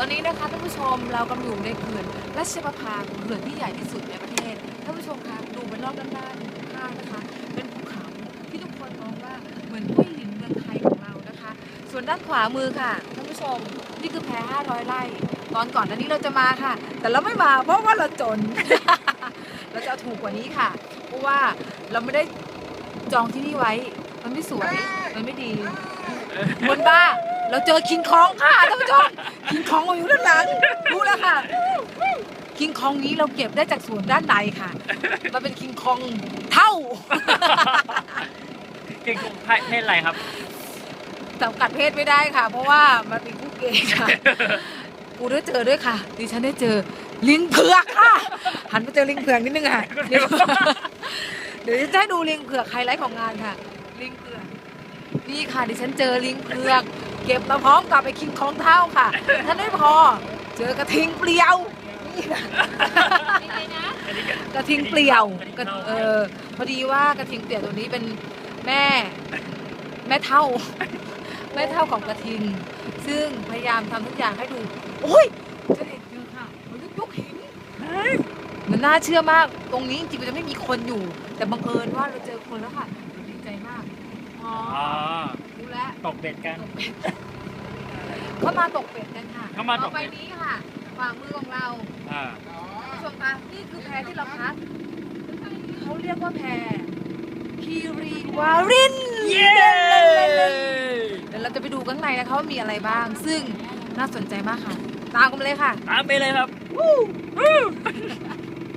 ตอนนี้นะคะท่านผู้ชมเรากำลังอยู่ในเขื่อนราชประภาเขื่อนที่ใหญ่ที่สุดในประเทศท่านผู้ชมคะดูไปรอบด้านหน้าข้างนะคะ เป็นภูเขาที่ทุกคนมองว่าเหมือนห้วยหินเมืองไทยของเรานะคะ ส่วนด้านขวามือค่ะท่านผู้ชมนี่คือแพ500 ไร่ ตอนก่อนอันนี้เราจะมาค่ะ แต่เราไม่มาเพราะว่าเราจน เราจะเอาถูกกว่านี้ค่ะ เพราะว่าเราไม่ได้จองที่นี่ไว้ มันไม่สวย มันไม่ดีบนบ้า เราเจอคิงคองค่ะท่านผู้ชมคิงคองอยู่ด้านหลังรู้แล้วค่ะคิงคองนี้เราเก็บได้จากสวนด้านในค่ะ มันเป็นคิงคองเท่าเก่งของเพศอะไรครับจำกัดเพศไม่ได้ค่ะ เพราะว่ามันเป็นคู่เกย์ค่ะกูได้เจอด้วยค่ะ ดิฉันได้เจอลิงเผือกค่ะ หันไปเจอลิงเผือกนิดนึงค่ะ เดี๋ยวเดี๋ยวจะให้ดูลิงเผือกไฮไลท์ของงานค่ะ ลิงเผือก นี่ค่ะดิฉันเจอลิงเผือก เก็บมาพร้อมกับไอ้คิงของเท่าค่ะท่านไม่พอเจอกระทิงเปลี่ยวนี่ค่ะกระทิงเปลี่ยวกระเออพอดีว่ากระทิงเปลี่ยวตัวนี้เป็นแม่ แม่เท่า แม่เท่าของกระทิง ซึ่งพยายามทำทุกอย่างให้ดูโอ้ยเจะเห็นเยอะค่ะมันยกหิน มันน่าเชื่อมาก ตรงนี้จริงๆมันจะไม่มีคนอยู่ แต่บังเอิญว่าเราเจอคนแล้วค่ะ ดีใจมาก อ๋ออ๋อรู้แล้ว ตกเบ็ดกัน เขามาตกเป็ดกันค่ะเขามาตกต่อไปเป็ด นี้ค่ะขวามือของเราอ่าผู้ชมคะนี่คือแพที่เราพักเขาเรียกว่าแพคีรีวาริน เย้เดี๋ยวเราจะไปดูข้างในนะคะว่ามีอะไรบ้าง ซึ่งน่าสนใจมากค่ะ ตามกันมาเลยค่ะ ตามไปเลยครับ